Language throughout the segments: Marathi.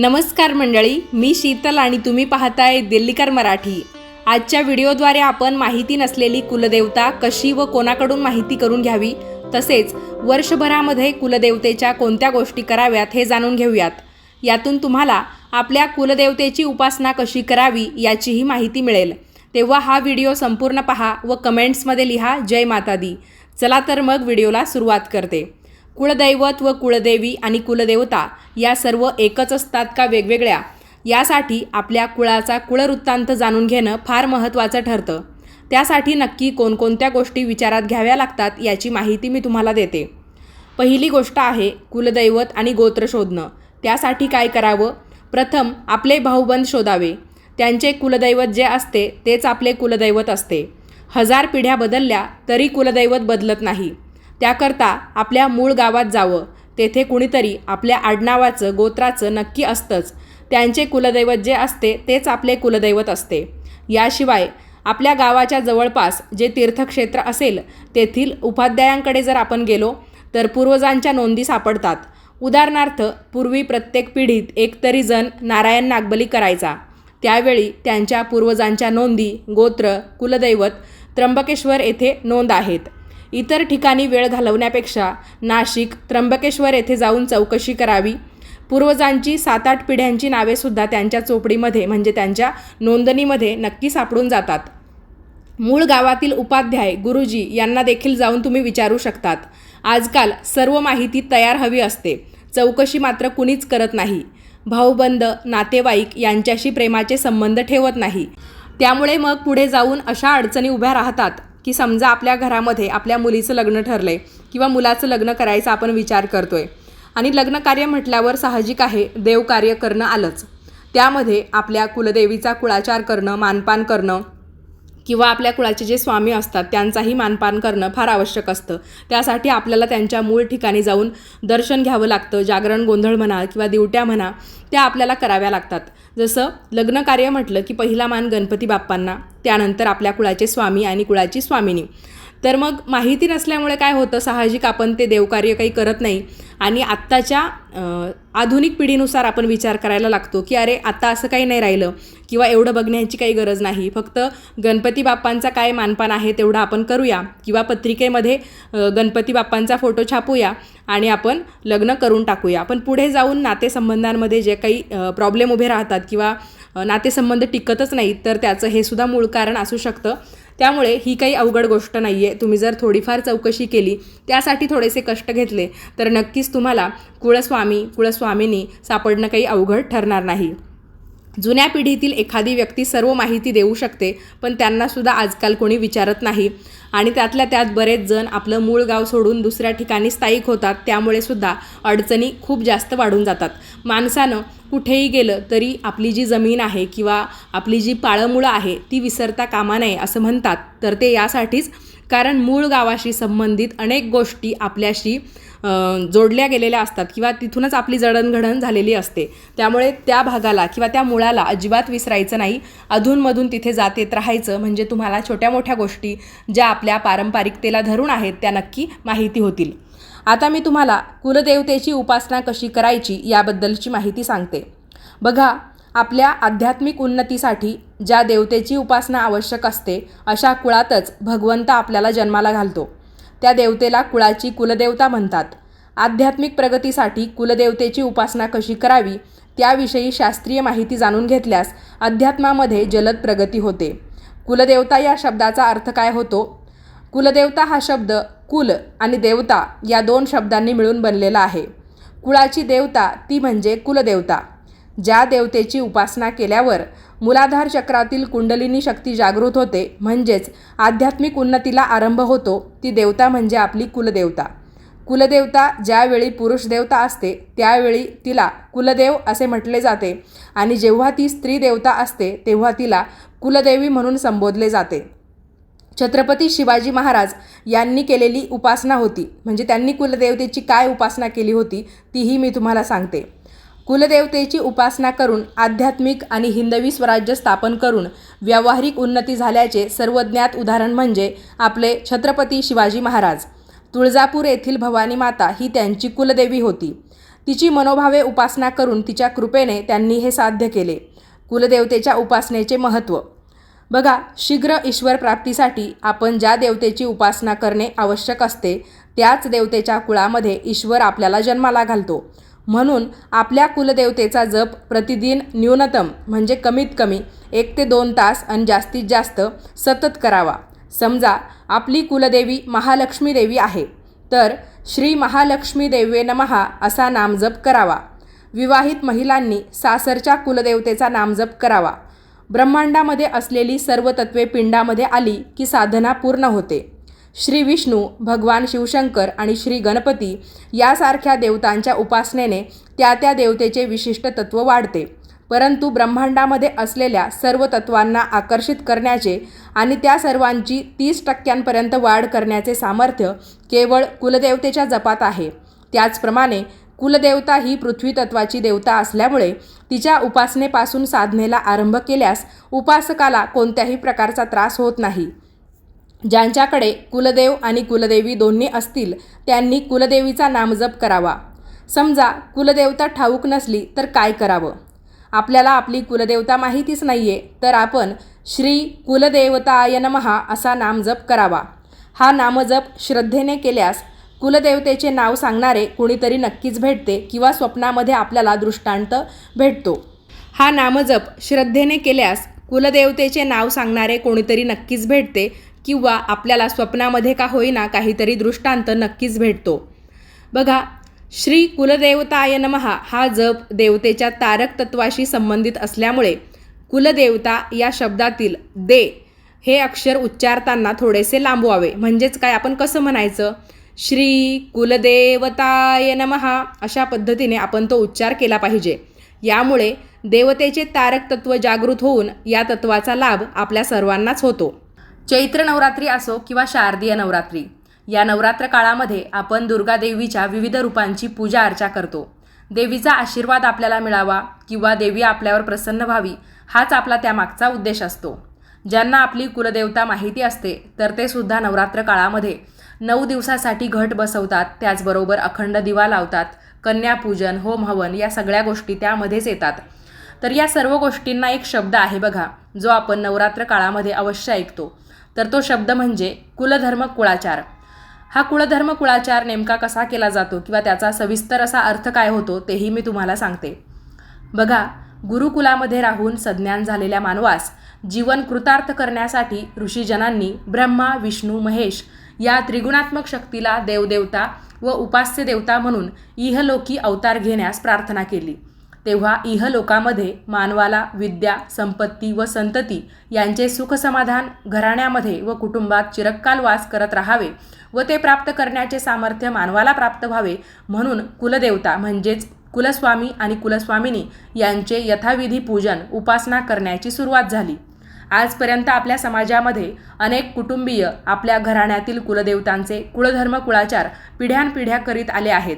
नमस्कार मंडळी मी शीतल आणि तुम्ही पाहताय दिल्लीकर मराठी. आजच्या व्हिडिओद्वारे आपण माहिती नसलेली कुलदेवता कशी व कोणाकडून माहिती करून घ्यावी? तसेच वर्षभरामध्ये कुलदेवतेच्या कोणत्या गोष्टी कराव्यात हे जाणून घेऊयात. यातून तुम्हाला आपल्या कुलदेवतेची उपासना कशी करावी याचीही माहिती मिळेल. तेव्हा हा व्हिडिओ संपूर्ण पहा व कमेंट्समध्ये लिहा जय माता दी चला तर मग व्हिडिओला सुरुवात करते. कुळदैवत व कुळदेवी आणि कुलदेवता या सर्व एकच असतात का वेगवेगळ्या? यासाठी आपल्या कुळाचा कुळवृत्तांत जाणून घेणं फार महत्त्वाचं ठरतं. त्यासाठी नक्की कोणकोणत्या गोष्टी विचारात घ्याव्या लागतात याची माहिती मी तुम्हाला देते. पहिली गोष्ट आहे कुलदैवत आणि गोत्र शोधणं. त्यासाठी काय करावं? प्रथम आपले भाऊबंद शोधावे. त्यांचे कुलदैवत जे असते तेच आपले कुलदैवत असते. हजार पिढ्या बदलल्या तरी कुलदैवत बदलत नाही. त्याकरता आपल्या मूळ गावात जावं. तेथे कुणीतरी आपल्या आडनावाचं गोत्राचं नक्की असतंच. त्यांचे कुलदैवत जे असते तेच आपले कुलदैवत असते. याशिवाय आपल्या गावाच्या जवळपास जे तीर्थक्षेत्र असेल तेथील उपाध्यायांकडे जर आपण गेलो तर पूर्वजांच्या नोंदी सापडतात. उदाहरणार्थ पूर्वी प्रत्येक पिढीत एकतरी जण नारायण नागबली करायचा. त्यावेळी त्यांच्या पूर्वजांच्या नोंदी गोत्र कुलदैवत त्र्यंबकेश्वर येथे नोंद आहेत. इतर ठिकाणी वेळ घालवण्यापेक्षा नाशिक त्र्यंबकेश्वर येथे जाऊन चौकशी करावी. पूर्वजांची सात आठ पिढ्यांची नावेसुद्धा त्यांच्या चोपडीमध्ये म्हणजे त्यांच्या नोंदणीमध्ये नक्की सापडून जातात. मूळ गावातील उपाध्याय गुरुजी यांना देखील जाऊन तुम्ही विचारू शकतात. आजकाल सर्व माहिती तयार हवी असते. चौकशी मात्र कुणीच करत नाही. भाऊबंद नातेवाईक यांच्याशी प्रेमाचे संबंध ठेवत नाही. त्यामुळे मग पुढे जाऊन अशा अडचणी उभ्या राहतात. की समजा आपल्या घरामध्ये आपल्या मुलीचं लग्न ठरलं आहे किंवा मुलाचं लग्न करायचा आपण विचार करतो आहे आणि लग्नकार्य म्हटल्यावर साहजिक आहे देवकार्य करणं आलंच. त्यामध्ये आपल्या कुलदेवीचा कुळाचार करणं मानपान करणं किंवा आपल्या कुळाचे जे स्वामी असतात त्यांचाही मानपान करणं फार आवश्यक असतं. त्यासाठी आपल्याला त्यांच्या मूळ ठिकाणी जाऊन दर्शन घ्यावं लागतं. जागरण गोंधळ म्हणा किंवा दिवट्या म्हणा त्या आपल्याला कराव्या लागतात. जसं लग्न कार्य म्हटलं की पहिला मान गणपती बाप्पांना त्यानंतर आपल्या कुळाचे स्वामी आणि कुळाची स्वामिनी. तर मग माहिती नसल्यामुळे काय होतं? साहजिक आपण ते देवकार्य काही करत नाही. आणि आत्ताच्या आधुनिक पिढीनुसार आपण विचार करायला लागतो की अरे आता असं काही नाही राहिलं. किंवा एवढं बघण्याची काही गरज नाही. फक्त गणपती बाप्पांचा काय मानपान आहे तेवढं आपण करूया. किंवा पत्रिकेमध्ये गणपती बाप्पांचा फोटो छापूया आणि आपण लग्न करून टाकूया. पण पुढे जाऊन नातेसंबंधांमध्ये जे काही प्रॉब्लेम उभे राहतात किंवा नातेसंबंध टिकतच नाहीत तर त्याचं हे सुद्धा मूळ कारण असू शकतं. त्यामुळे ही काही अवघड गोष्ट नाही आहे तुम्ही जर थोडीफार चौकशी केली त्यासाठी थोडेसे कष्ट घेतले तर नक्कीच तुम्हाला कुळस्वामी कुळस्वामिनी सापडणं काही अवघड ठरणार नाही. जुन्या पिढीतील एखादी व्यक्ती सर्व माहिती देऊ शकते पण त्यांनासुद्धा आजकाल कोणी विचारत नाही. आणि त्यातल्या त्यात बरेच जण आपलं मूळ गाव सोडून दुसऱ्या ठिकाणी स्थायिक होतात त्यामुळे सुद्धा अडचणी खूप जास्त वाढून जातात. माणसानं कुठेही गेलं तरी आपली जी जमीन आहे किंवा आपली जी पाळंमुळं आहे ती विसरता कामा नये असं म्हणतात. तर ते यासाठीच कारण मूळ गावाशी संबंधित अनेक गोष्टी आपल्याशी जोडल्या गेलेल्या असतात किंवा तिथूनच आपली जडणघडण झालेली असते. त्यामुळे त्या भागाला किंवा त्या मुळाला अजिबात विसरायचं नाही. अधूनमधून तिथे जात येत राहायचं म्हणजे तुम्हाला छोट्या मोठ्या गोष्टी ज्या आपल्या पारंपरिकतेला धरून आहेत त्या नक्की माहिती होतील. आता मी तुम्हाला कुलदेवतेची उपासना कशी करायची याबद्दलची माहिती सांगते. बघा आपल्या आध्यात्मिक उन्नतीसाठी ज्या देवतेची उपासना आवश्यक असते अशा कुळातच भगवंत आपल्याला जन्माला घालतो. त्या देवतेला कुळाची कुलदेवता म्हणतात. आध्यात्मिक प्रगतीसाठी कुलदेवतेची उपासना कशी करावी त्याविषयी शास्त्रीय माहिती जाणून घेतल्यास अध्यात्मामध्ये जलद प्रगती होते. कुलदेवता या शब्दाचा अर्थ काय होतो? कुलदेवता हा शब्द कुल आणि देवता या दोन शब्दांनी मिळून बनलेला आहे. कुळाची देवता ती म्हणजे कुलदेवता. ज्या देवतेची उपासना केल्यावर मूलाधार चक्रातील कुंडलिनी शक्ती जागृत होते म्हणजेच आध्यात्मिक उन्नतीला आरंभ होतो ती देवता म्हणजे आपली कुलदेवता. कुलदेवता ज्यावेळी पुरुष देवता असते त्यावेळी तिला कुलदेव असे म्हटले जाते आणि जेव्हा ती स्त्री देवता असते तेव्हा तिला कुलदेवी म्हणून संबोधले जाते. छत्रपती शिवाजी महाराज यांनी केलेली उपासना होती. म्हणजे त्यांनी कुलदेवतेची काय उपासना केली होती तीही मी तुम्हाला सांगते. कुलदेवतेची उपासना करून आध्यात्मिक आणि हिंदवी स्वराज्य स्थापन करून व्यावहारिक उन्नती झाल्याचे सर्वज्ञात उदाहरण म्हणजे आपले छत्रपती शिवाजी महाराज. तुळजापूर येथील भवानी माता ही त्यांची कुलदेवी होती. तिची मनोभावे उपासना करून तिच्या कृपेने त्यांनी हे साध्य केले. कुलदेवतेच्या उपासनेचे महत्त्व. बघा शीघ्र ईश्वर प्राप्तीसाठी आपण ज्या देवतेची उपासना करणे आवश्यक असते त्याच देवतेच्या कुळामध्ये ईश्वर आपल्याला जन्माला घालतो. म्हणून आपल्या कुलदेवतेचा जप प्रतिदिन न्यूनतम म्हणजे कमीत कमी एक ते दोन तास आणि जास्तीत जास्त सतत करावा. समजा आपली कुलदेवी महालक्ष्मी देवी आहे तर श्री महालक्ष्मी देवे नमहा असा नामजप करावा. विवाहित महिलांनी सासरच्या कुलदेवतेचा नामजप करावा. ब्रह्मांडामध्ये असलेली सर्व तत्वे पिंडामध्ये आली की साधना पूर्ण होते. श्री विष्णू भगवान शिवशंकर आणि श्री गणपती यासारख्या देवतांच्या उपासनेने त्या त्या देवतेचे विशिष्ट तत्त्व वाढते. परंतु ब्रह्मांडामध्ये असलेल्या सर्व तत्वांना आकर्षित करण्याचे आणि त्या सर्वांची तीस टक्क्यांपर्यंत वाढ करण्याचे सामर्थ्य केवळ कुलदेवतेच्या जपात आहे. त्याचप्रमाणे कुलदेवता ही पृथ्वी तत्वाची देवता असल्यामुळे तिच्या उपासनेपासून साधनेला आरंभ केल्यास उपासकाला कोणत्याही प्रकारचा त्रास होत नाही. ज्यांच्याकडे कुलदेव आणि कुलदेवी दोन्ही असतील त्यांनी कुलदेवीचा नामजप करावा. समजा कुलदेवता ठाऊक नसली तर काय करावं? आपल्याला आपली कुलदेवता माहितीच नाही आहे तर आपण श्री कुलदेवताय नमहा असा नामजप करावा. हा नामजप श्रद्धेने केल्यास कुलदेवतेचे नाव सांगणारे कुणीतरी नक्कीच भेटते किंवा स्वप्नामध्ये आपल्याला दृष्टांत भेटतो. हा नामजप श्रद्धेने केल्यास कुलदेवतेचे नाव सांगणारे कोणीतरी नक्कीच भेटते किंवा आपल्याला स्वप्नामध्ये का होईना काहीतरी दृष्टांत नक्कीच भेटतो. बघा श्री कुलदेवताय नमहा हा जप देवतेच्या तारक तत्वाशी संबंधित असल्यामुळे कुलदेवता या शब्दातील दे हे अक्षर उच्चारताना थोडेसे लांबवावे. म्हणजेच काय? आपण कसं म्हणायचं? श्री कुलदेवताय नमहा अशा पद्धतीने आपण तो उच्चार केला पाहिजे. यामुळे देवतेचे तारक तत्व जागृत होऊन या तत्वाचा लाभ आपल्या सर्वांनाच होतो. चैत्र नवरात्री असो किंवा शारदीय नवरात्री या नवरात्र काळामध्ये आपण दुर्गा देवीच्या विविध रूपांची पूजा अर्चा करतो. देवीचा आशीर्वाद आपल्याला मिळावा किंवा देवी आपल्यावर प्रसन्न व्हावी हाच आपला त्यामागचा उद्देश असतो. ज्यांना आपली कुलदेवता माहिती असते तर ते सुद्धा नवरात्र काळामध्ये नऊ दिवसासाठी घट बसवतात त्याचबरोबर अखंड दिवा लावतात कन्यापूजन होम हवन या सगळ्या गोष्टी त्यामध्येच येतात. तर या सर्व गोष्टींना एक शब्द आहे बघा जो आपण नवरात्र काळामध्ये अवश्य ऐकतो. तर तो शब्द म्हणजे कुलधर्म कुळाचार. हा कुळधर्म कुळाचार नेमका कसा केला जातो किंवा त्याचा सविस्तर असा अर्थ काय होतो तेही मी तुम्हाला सांगते. बघा गुरुकुलामध्ये राहून सज्ञान झालेल्या मानवास जीवन कृतार्थ करण्यासाठी ऋषीजनांनी ब्रह्मा विष्णू महेश या त्रिगुणात्मक शक्तीला देवदेवता व उपास्य देवता म्हणून इहलोकी अवतार घेण्यास प्रार्थना केली. तेव्हा इहलोकामध्ये मानवाला विद्या संपत्ती व संतती यांचे सुखसमाधान घराण्यामध्ये व कुटुंबात चिरक्काल वास करत राहावे व ते प्राप्त करण्याचे सामर्थ्य मानवाला प्राप्त व्हावे म्हणून कुलदेवता म्हणजेच कुलस्वामी आणि कुलस्वामिनी यांचे यथाविधी पूजन उपासना करण्याची सुरुवात झाली. आजपर्यंत आपल्या समाजामध्ये अनेक कुटुंबीय आपल्या घराण्यातील कुलदेवतांचे कुळधर्म कुळाचार पिढ्यानपिढ्या करीत आले आहेत.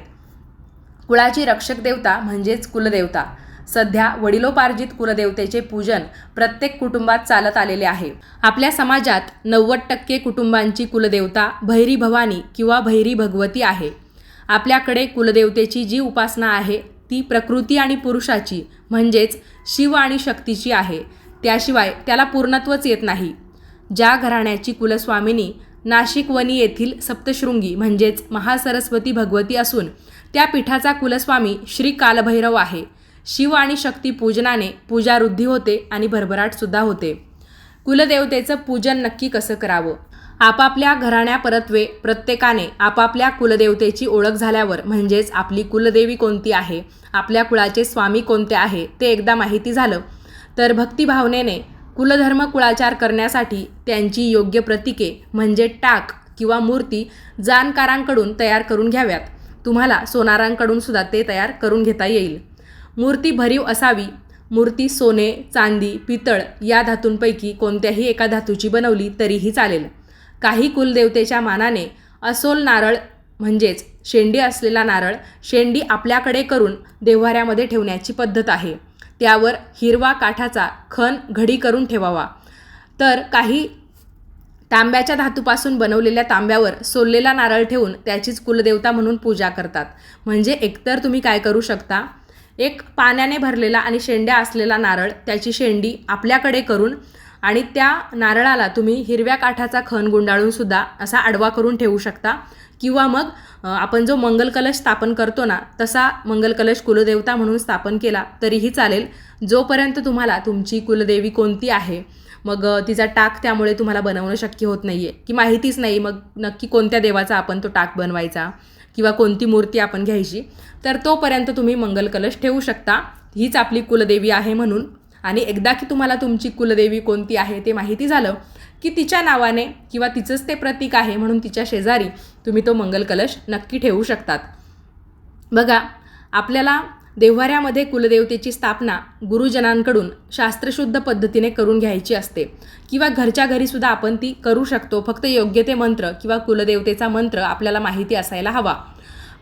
कुळाची रक्षक देवता म्हणजेच कुलदेवता. सध्या वडिलोपार्जित कुलदेवतेचे पूजन प्रत्येक कुटुंबात चालत आलेले आहे. आपल्या समाजात नव्वद टक्के कुटुंबांची कुलदेवता भैरी भवानी किंवा भैरी भगवती आहे. आपल्याकडे कुलदेवतेची जी उपासना आहे ती प्रकृती आणि पुरुषाची म्हणजेच शिव आणि शक्तीची आहे. त्याशिवाय त्याला पूर्णत्वच येत नाही. ज्या घराण्याची कुलस्वामिनी नाशिक वनी येथील सप्तशृंगी म्हणजेच महासरस्वती भगवती असून त्या पीठाचा कुलस्वामी श्री कालभैरव आहे. शिव आणि शक्ती पूजनाने पूजावृद्धी होते आणि भरभराटसुद्धा होते. कुलदेवतेचं पूजन नक्की कसं करावं? आपापल्या घराण्या परत्वे प्रत्येकाने आपापल्या कुलदेवतेची ओळख झाल्यावर म्हणजेच आपली कुलदेवी कोणती आहे? आपल्या कुळाचे स्वामी कोणते आहे? ते एकदा माहिती झालं तर भक्तिभावनेने कुलधर्म कुळाचार करण्यासाठी त्यांची योग्य प्रतीके म्हणजे टाक किंवा मूर्ती जाणकारांकडून तयार करून घ्याव्यात. तुम्हाला सोनारांकडून सुद्धा ते तयार करून घेता येईल. मूर्ती भरीव असावी. मूर्ती सोने चांदी पितळ या धातूंपैकी कोणत्याही एका धातूची बनवली तरीही चालेल. काही कुलदेवतेच्या मानाने असोल नारळ म्हणजेच शेंडी असलेला नारळ शेंडी आपल्याकडे करून देव्हाऱ्यामध्ये ठेवण्याची पद्धत आहे. त्यावर हिरवा काठाचा खण घडी करून ठेवावा. तर काही तांब्याच्या धातूपासून बनवलेल्या तांब्यावर सोललेला नारळ ठेवून त्याचीच कुलदेवता म्हणून पूजा करतात. म्हणजे एकतर तुम्ही काय करू शकता? एक पाण्याने भरलेला आणि शेंड्या असलेला नारळ त्याची शेंडी आपल्याकडे करून आणि त्या नारळाला तुम्ही हिरव्या काठाचा खण गुंडाळून सुद्धा असा आडवा करून ठेवू शकता. किंवा मग आपण जो मंगल कलश स्थापन करतो ना तसा मंगल कलश कुलदेवता म्हणून स्थापन केला तरीही चालेल. जोपर्यंत तुम्हाला तुमची कुलदेवी कोणती आहे मग तिचा टाक त्यामुळे तुम्हाला बनवणं शक्य होत नाही आहे की माहितीच नाही मग नक्की कोणत्या देवाचा आपण तो टाक बनवायचा किंवा कोणती मूर्ती आपण घ्यायची तर तोपर्यंत तुम्ही मंगल कलश ठेवू शकता. हीच आपली कुलदेवी आहे म्हणून. आणि एकदा की तुम्हाला तुमची कुलदेवी कोणती आहे ते माहिती झालं की तिच्या नावाने किंवा तिचंच ते प्रतीक आहे म्हणून तिच्या शेजारी तुम्ही तो मंगल कलश नक्की ठेवू शकतात. बघा आपल्याला देव्हाऱ्यामध्ये कुलदेवतेची स्थापना गुरुजनांकडून शास्त्रशुद्ध पद्धतीने करून घ्यायची असते. किंवा घरच्या घरीसुद्धा आपण ती करू शकतो. फक्त योग्य ते मंत्र किंवा कुलदेवतेचा मंत्र आपल्याला माहिती असायला हवा.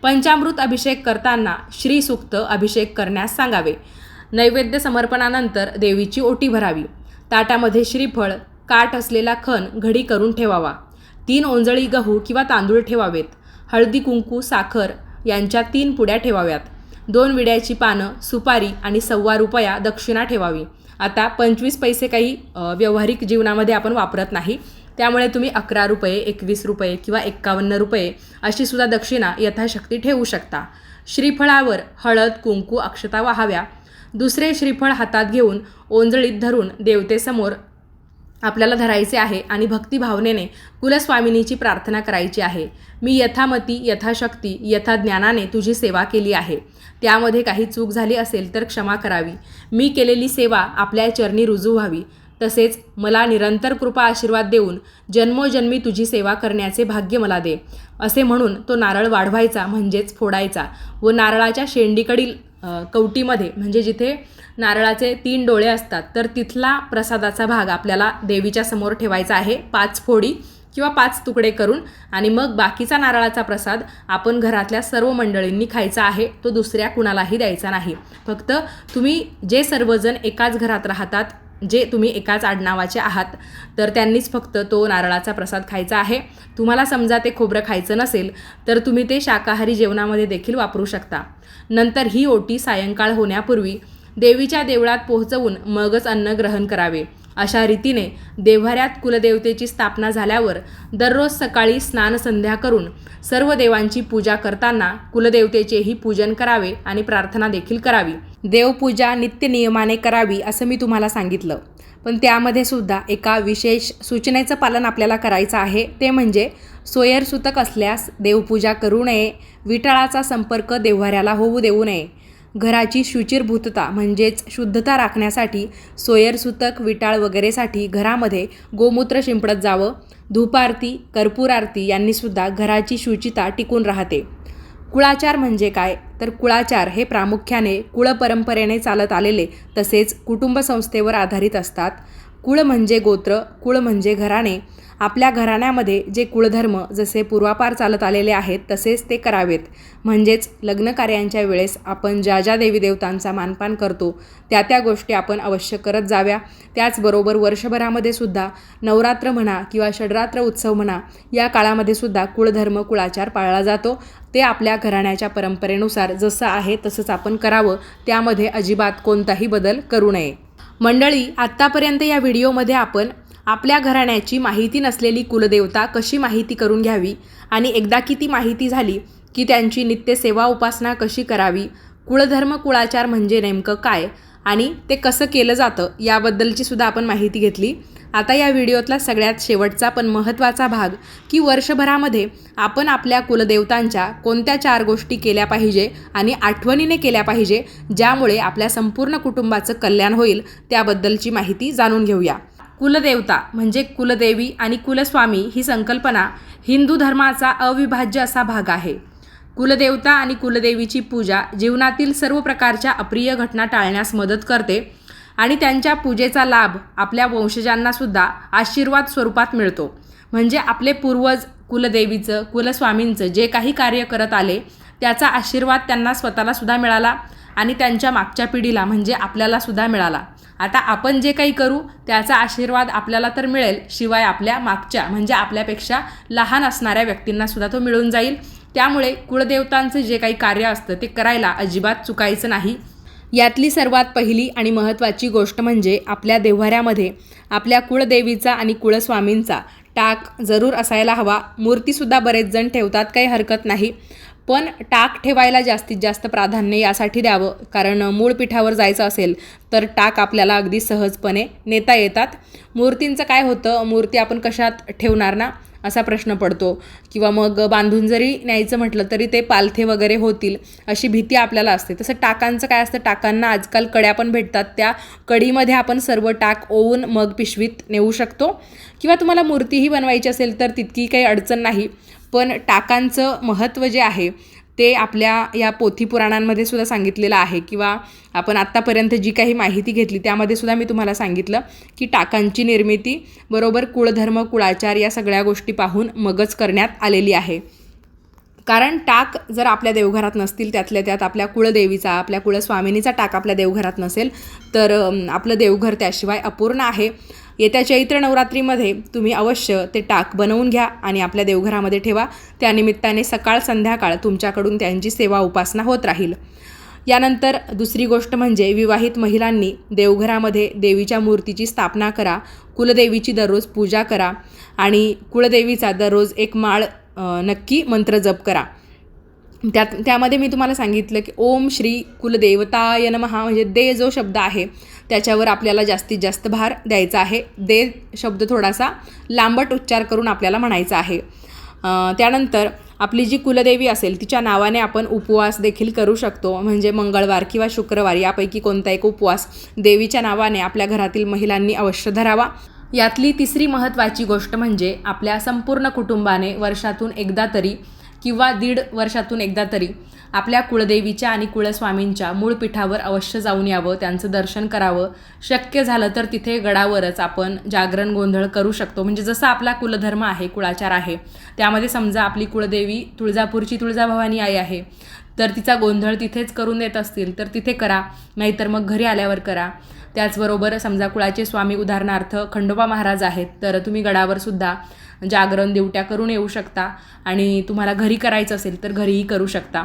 पंचामृत अभिषेक करताना श्रीसूक्त अभिषेक करण्यास सांगावे. नैवेद्य समर्पणानंतर देवीची ओटी भरावी. ताटामध्ये श्रीफळ काठ असलेला खण घडी करून ठेवावा. तीन ओंजळी गहू किंवा तांदूळ ठेवावेत. हळदी कुंकू साखर यांच्या तीन पुड्या ठेवाव्यात. दोन विड्याची पानं सुपारी आणि सव्वा रुपया दक्षिणा ठेवावी. आता पंचवीस पैसे काही व्यावहारिक जीवनामध्ये आपण वापरत नाही. त्यामुळे तुम्ही अकरा रुपये एकवीस रुपये किंवा एक्कावन्न रुपये अशी सुद्धा दक्षिणा यथाशक्ती ठेवू शकता. श्रीफळावर हळद कुंकू अक्षता वाहाव्या. दुसरे श्रीफळ हातात घेऊन ओंजळीत धरून देवतेसमोर आपल्याला धरायचे आहे आणि भक्तिभावनेने कुलस्वामिनीची प्रार्थना करायची आहे. मी यथामती यथाशक्ती यथा ज्ञानाने तुझी सेवा केली आहे. त्यामध्ये काही चूक झाली असेल तर क्षमा करावी. मी केलेली सेवा आपल्या चरणी रुजू व्हावी. तसेच मला निरंतर कृपा आशीर्वाद देऊन जन्मोजन्मी तुझी सेवा करण्याचे भाग्य मला दे. असे म्हणून तो नारळ वाढवायचा म्हणजेच फोडायचा व नारळाच्या शेंडीकडील कवटीमध्ये म्हणजे जिथे नारळाचे तीन डोळे असतात तर तिथला प्रसादाचा भाग आपल्याला देवीच्या समोर ठेवायचा आहे. पाच फोडी किंवा पाच तुकडे करून आणि मग बाकीचा नारळाचा प्रसाद आपण घरातल्या सर्व मंडळींनी खायचा आहे. तो दुसऱ्या कुणालाही द्यायचा नाही. फक्त तुम्ही जे सर्वजण एकाच घरात राहतात जे तुम्ही एकाच आडनावाचे आहात तर त्यांनीच फक्त तो नारळाचा प्रसाद खायचा आहे. तुम्हाला समजा ते खोबरं खायचं नसेल तर तुम्ही ते शाकाहारी जेवणामध्ये देखील वापरू शकता. नंतर ही ओटी सायंकाळ होण्यापूर्वी देवीच्या देवळात पोहोचवून मगच अन्न ग्रहण करावे. अशा रीतीने देव्हाऱ्यात कुलदेवतेची स्थापना झाल्यावर दररोज सकाळी स्नान संध्या करून सर्व देवांची पूजा करताना कुलदेवतेचेही पूजन करावे आणि प्रार्थना देखील करावी. देवपूजा नित्य नियमाने करावी असं मी तुम्हाला सांगितलं. पण त्यामध्ये सुद्धा एका विशेष सूचनेचं पालन आपल्याला करायचं आहे. ते म्हणजे सोयरसूतक असल्यास देवपूजा करू नये. विटाळाचा संपर्क देव्हाऱ्याला होऊ देऊ नये. घराची शुचिरभूतता म्हणजेच शुद्धता राखण्यासाठी सोयरसुतक विटाळ वगैरेसाठी घरामध्ये गोमूत्र शिंपडत जावं. धूपारती कर्पूर आरती यांनीसुद्धा घराची शुचिता टिकून राहते. कुळाचार म्हणजे काय? तर कुळाचार हे प्रामुख्याने कुळपरंपरेने चालत आलेले तसेच कुटुंब संस्थेवर आधारित असतात. कुळ म्हणजे गोत्र कुळ म्हणजे घराणे. आपल्या घराण्यामध्ये जे कुळधर्म जसे पूर्वापार चालत आलेले आहेत तसेच ते करावेत. म्हणजेच लग्नकार्यांच्या वेळेस आपण ज्या ज्या देवीदेवतांचा मानपान करतो त्या त्या गोष्टी आपण अवश्य करत जाव्या. त्याचबरोबर वर्षभरामध्ये सुद्धा नवरात्र म्हणा किंवा षडरात्र उत्सव म्हणा या काळामध्ये सुद्धा कुळधर्म कुळाचार पाळला जातो. ते आपल्या घराण्याच्या परंपरेनुसार जसं आहे तसंच आपण करावं. त्यामध्ये अजिबात कोणताही बदल करू नये. मंडळी आत्तापर्यंत या व्हिडिओमध्ये आपण आपल्या घराण्याची माहिती नसलेली कुलदेवता कशी माहिती करून घ्यावी? आणि एकदा की ती माहिती झाली की त्यांची नित्यसेवा उपासना कशी करावी? कुळधर्म कुळाचार म्हणजे नेमकं काय? आणि ते कसं केलं जातं? याबद्दलची सुद्धा आपण माहिती घेतली. आता या व्हिडिओतला सगळ्यात शेवटचा पण महत्त्वाचा भाग की वर्षभरामध्ये आपण आपल्या कुलदेवतांच्या कोणत्या चार गोष्टी केल्या पाहिजे आणि आठवणीने केल्या पाहिजे ज्यामुळे आपल्या संपूर्ण कुटुंबाचं कल्याण होईल त्याबद्दलची माहिती जाणून घेऊया. कुलदेवता म्हणजे कुलदेवी आणि कुलस्वामी ही संकल्पना हिंदू धर्माचा अविभाज्य असा भाग आहे. कुलदेवता आणि कुलदेवीची पूजा जीवनातील सर्व प्रकारच्या अप्रिय घटना टाळण्यास मदत करते आणि त्यांच्या पूजेचा लाभ आपल्या वंशजांनासुद्धा आशीर्वाद स्वरूपात मिळतो. म्हणजे आपले पूर्वज कुलदेवीचं कुलस्वामींचं जे काही कार्य करत आले त्याचा आशीर्वाद त्यांना स्वतःलासुद्धा मिळाला आणि त्यांच्या मागच्या पिढीला म्हणजे आपल्याला सुद्धा मिळाला. आता आपण जे काही करू त्याचा आशीर्वाद आपल्याला तर मिळेल शिवाय आपल्या मागच्या म्हणजे आपल्यापेक्षा लहान असणाऱ्या व्यक्तींना सुद्धा तो मिळून जाईल. त्यामुळे कुळदेवतांचं जे काही कार्य असतं ते करायला अजिबात चुकायचं नाही. यातली सर्वात पहिली आणि महत्त्वाची गोष्ट म्हणजे आपल्या देव्हाऱ्यामध्ये आपल्या कुळदेवीचा आणि कुळस्वामींचा टाक जरूर असायला हवा. मूर्तीसुद्धा बरेच जण ठेवतात काही हरकत नाही. पण टाक ठेवायला जास्तीत जास्त प्राधान्य यासाठी द्यावं. कारण मूळ पिठावर जायचं असेल तर टाक आपल्याला अगदी सहजपणे नेता येतात. मूर्तींचं काय होतं? मूर्ती आपण कशात ठेवणार ना? असा प्रश्न पडतो. किंवा मग बांधून जरी न्यायचं म्हटलं तरी ते पालथे वगैरे होतील अशी भीती आपल्याला असते. तसं टाकांचं काय असतं? टाकांना आजकाल कड्या पण भेटतात. त्या कडीमध्ये आपण सर्व टाक ओवून मग पिशवीत नेऊ शकतो. किंवा तुम्हाला मूर्तीही बनवायची असेल तर तितकी काही अडचण नाही. पण टाकांचं महत्त्व जे आहे ते आपल्या या पोथी पुराणांमध्ये सुद्धा सांगितलेलं आहे किंवा आपण आत्तापर्यंत जी काही माहिती घेतली त्यामध्ये सुद्धा मी तुम्हाला सांगितलं की टाकांची निर्मिती बरोबर कुळधर्म कुळाचार या सगळ्या गोष्टी पाहून मगच करण्यात आलेली आहे. कारण टाक जर आपल्या देवघरात नसतील त्यातल्या त्यात आपल्या कुळदेवीचा आपल्या कुळस्वामिनीचा टाक आपल्या देवघरात नसेल तर आपलं देवघर त्याशिवाय अपूर्ण आहे. येत्या चैत्र नवरात्रीमध्ये तुम्ही अवश्य ते टाक बनवून घ्या आणि आपल्या देवघरामध्ये ठेवा. त्यानिमित्ताने सकाळ संध्याकाळ तुमच्याकडून त्यांची सेवा उपासना होत राहील. यानंतर दुसरी गोष्ट म्हणजे विवाहित महिलांनी देवघरामध्ये देवीच्या मूर्तीची स्थापना करा. कुलदेवीची दररोज पूजा करा आणि कुलदेवीचा दररोज एक माळ नक्की मंत्र जप करा. त्यात त्यामध्ये मी तुम्हाला सांगितलं की ओम श्री कुलदेवताय नमहा म्हणजे दे जो शब्द आहे त्याच्यावर आपल्याला जास्तीत जास्त भार द्यायचा आहे. दे शब्द थोडासा लांबट उच्चार करून आपल्याला म्हणायचा आहे. त्यानंतर आपली जी कुलदेवी असेल तिच्या नावाने आपण उपवास देखील करू शकतो. म्हणजे मंगळवार किंवा शुक्रवार यापैकी कोणता एक उपवास देवीच्या नावाने आपल्या घरातील महिलांनी अवश्य धरावा. यातली तिसरी महत्त्वाची गोष्ट म्हणजे आपल्या संपूर्ण कुटुंबाने वर्षातून एकदा तरी किंवा दीड वर्षातून एकदा तरी आपल्या कुळदेवीच्या आणि कुळस्वामींच्या मूळ पीठावर अवश्य जाऊन यावं त्यांचं दर्शन करावं. शक्य झालं तर तिथे गडावरच आपण जागरण गोंधळ करू शकतो. म्हणजे जसं आपला कुलधर्म आहे कुळाचार आहे त्यामध्ये समजा आपली कुळदेवी तुळजापूरची तुळजाभवानी आई आहे तर तिचा गोंधळ तिथेच करून देत असतील तर तिथे करा. नाहीतर मग घरी आल्यावर करा. त्याचबरोबर समजा कुळाचे स्वामी उदाहरणार्थ खंडोबा महाराज आहेत तर तुम्ही गडावर सुद्धा म्हणजे जागरण देवट्या करून येऊ शकता आणि तुम्हाला घरी करायचं असेल तर घरीही करू शकता.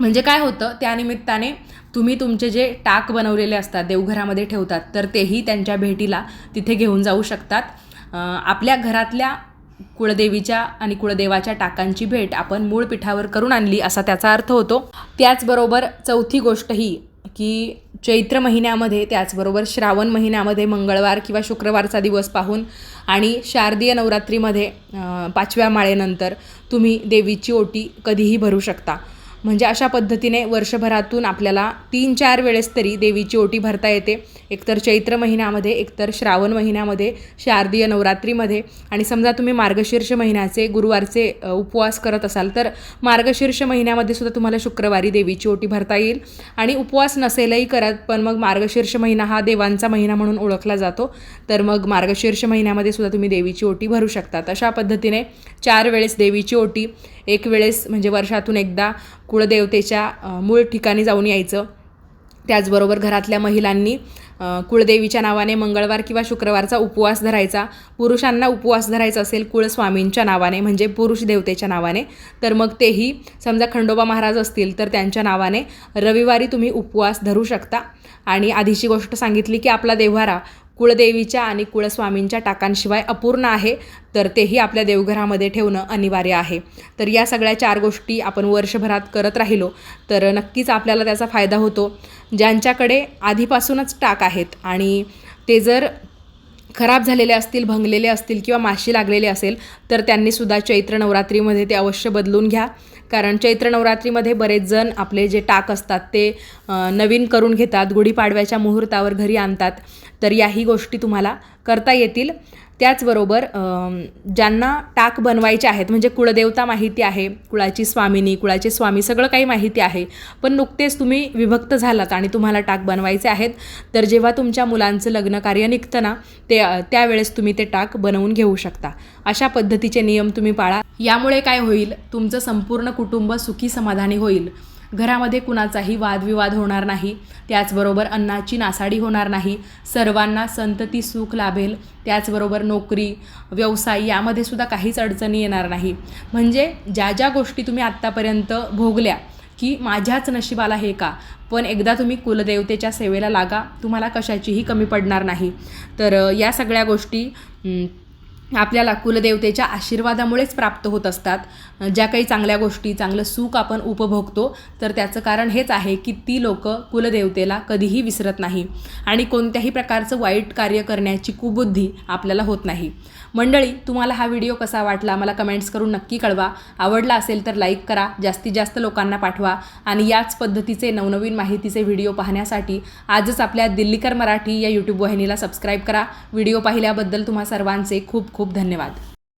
म्हणजे काय होतं त्यानिमित्ताने तुम्ही तुमचे जे टाक बनवलेले असतात देवघरामध्ये ठेवतात तर तेही त्यांच्या भेटीला तिथे घेऊन जाऊ शकतात. आपल्या घरातल्या कुळदेवीच्या आणि कुळदेवाच्या टाकांची भेट आपण मूळ पिठावर करून आणली असा त्याचा अर्थ होतो. त्याचबरोबर चौथी गोष्ट ही की चैत्र महिन्यामध्ये त्याचबरोबर श्रावण महिन्यामध्ये मंगळवार किंवा शुक्रवारचा दिवस पाहून आणि शारदीय नवरात्रीमध्ये पाचव्या माळेनंतर तुम्ही देवीची ओटी कधीही भरू शकता. म्हणजे अशा पद्धतीने वर्षभरातून आपल्याला तीन चार वेळेस तरी देवीची ओटी भरता येते. एकतर चैत्र महिन्यामध्ये एकतर श्रावण महिन्यामध्ये शारदीय नवरात्रीमध्ये. आणि समजा तुम्ही मार्गशीर्ष महिन्याचे गुरुवारचे उपवास करत असाल तर मार्गशीर्ष महिन्यामध्ये सुद्धा तुम्हाला शुक्रवारी देवीची ओटी भरता येईल. आणि उपवास नसेलही करत पण मग मार्गशीर्ष महिना हा देवांचा महिना म्हणून ओळखला जातो. तर मग मार्गशीर्ष महिन्यामध्ये सुद्धा तुम्ही देवीची ओटी भरू शकतात. अशा पद्धतीने चार वेळेस देवीची ओटी एक वेळेस म्हणजे वर्षातून एकदा कुळदेवतेच्या मूळ ठिकाणी जाऊन यायचं. त्याचबरोबर घरातल्या महिलांनी कुळदेवीच्या नावाने मंगळवार किंवा शुक्रवारचा उपवास धरायचा. पुरुषांना उपवास धरायचा असेल कुळस्वामींच्या नावाने म्हणजे पुरुष देवतेच्या नावाने तर मग तेही समजा खंडोबा महाराज असतील तर त्यांच्या नावाने रविवारी तुम्ही उपवास धरू शकता. आणि आधीची गोष्ट सांगितली की आपला देव्हारा कुळदेवीच्या आणि कुळस्वामींच्या टाकांशिवाय अपूर्ण आहे तर तेही आपल्या देवघरामध्ये ठेवणं अनिवार्य आहे. तर या सगळ्या चार गोष्टी आपण वर्षभरात करत राहिलो तर नक्कीच आपल्याला त्याचा फायदा होतो. ज्यांच्याकडे आधीपासूनच टाक आहेत आणि ते जर खराब झालेले असतील भंगलेले असतील किंवा माशी लागलेले असेल तर त्यांनीसुद्धा चैत्र नवरात्रीमध्ये ते अवश्य बदलून घ्या. कारण चैत्र नवरात्रीमध्ये बरेच जण आपले जे टाक असतात ते नवीन करून घेतात गुढीपाडव्याच्या मुहूर्तावर घरी आणतात. तर याही गोष्टी तुम्हाला करता येतील. त्याचबरोबर ज्यांना टाक बनवायचे आहेत म्हणजे कुळदेवता माहिती आहे कुळाची स्वामिनी कुळाचे स्वामी सगळं काही माहिती आहे पण नुकतेच तुम्ही विभक्त झालात आणि तुम्हाला टाक बनवायचे आहेत. तर जेव्हा तुमच्या मुलांचं लग्न कार्य निघतं ना ते त्यावेळेस तुम्ही ते टाक बनवून घेऊ शकता. अशा पद्धतीचे नियम तुम्ही पाळा. यामुळे काय होईल? तुमचं संपूर्ण कुटुंब सुखी समाधानी होईल. घरामध्ये कुणाचाही वादविवाद होणार नाही. त्याचबरोबर अन्नाची नासाडी होणार नाही. सर्वांना संतती सुख लाभेल. त्याचबरोबर नोकरी व्यवसाय यामध्ये सुद्धा काहीच अडचणी येणार नाही. म्हणजे ज्या ज्या गोष्टी तुम्ही आत्तापर्यंत भोगल्या की माझ्याच नशिबाला हे का? पण एकदा तुम्ही कुलदेवतेच्या सेवेला लागा तुम्हाला कशाचीही कमी पडणार नाही. तर या सगळ्या गोष्टी आपल्याला कुलदेवतेच्या आशीर्वादामुळेच प्राप्त होत असतात. ज्या काही चांगल्या गोष्टी चांगलं सुख आपण उपभोगतो तर त्याचं कारण हेच आहे की ती लोक कुलदेवतेला कधीही विसरत नाही. आणि कोणत्याही प्रकारचं वाईट कार्य करण्याची कुबुद्धी आपल्याला होत नाही. मंडळी तुम्हाला हा व्हिडिओ कसा वाटला मला कमेंट्स करून नक्की कळवा. आवडला असेल तर लाईक करा जास्तीत जास्त लोकांना पाठवा आणि याच पद्धतीचे नवनवीन माहितीचे व्हिडिओ पाहण्यासाठी आजच आपल्या दिल्लीकर मराठी या यूट्यूब वाहिनीला सबस्क्राईब करा. व्हिडिओ पाहिल्याबद्दल तुम्हा सर्वांचे खूप खूप धन्यवाद.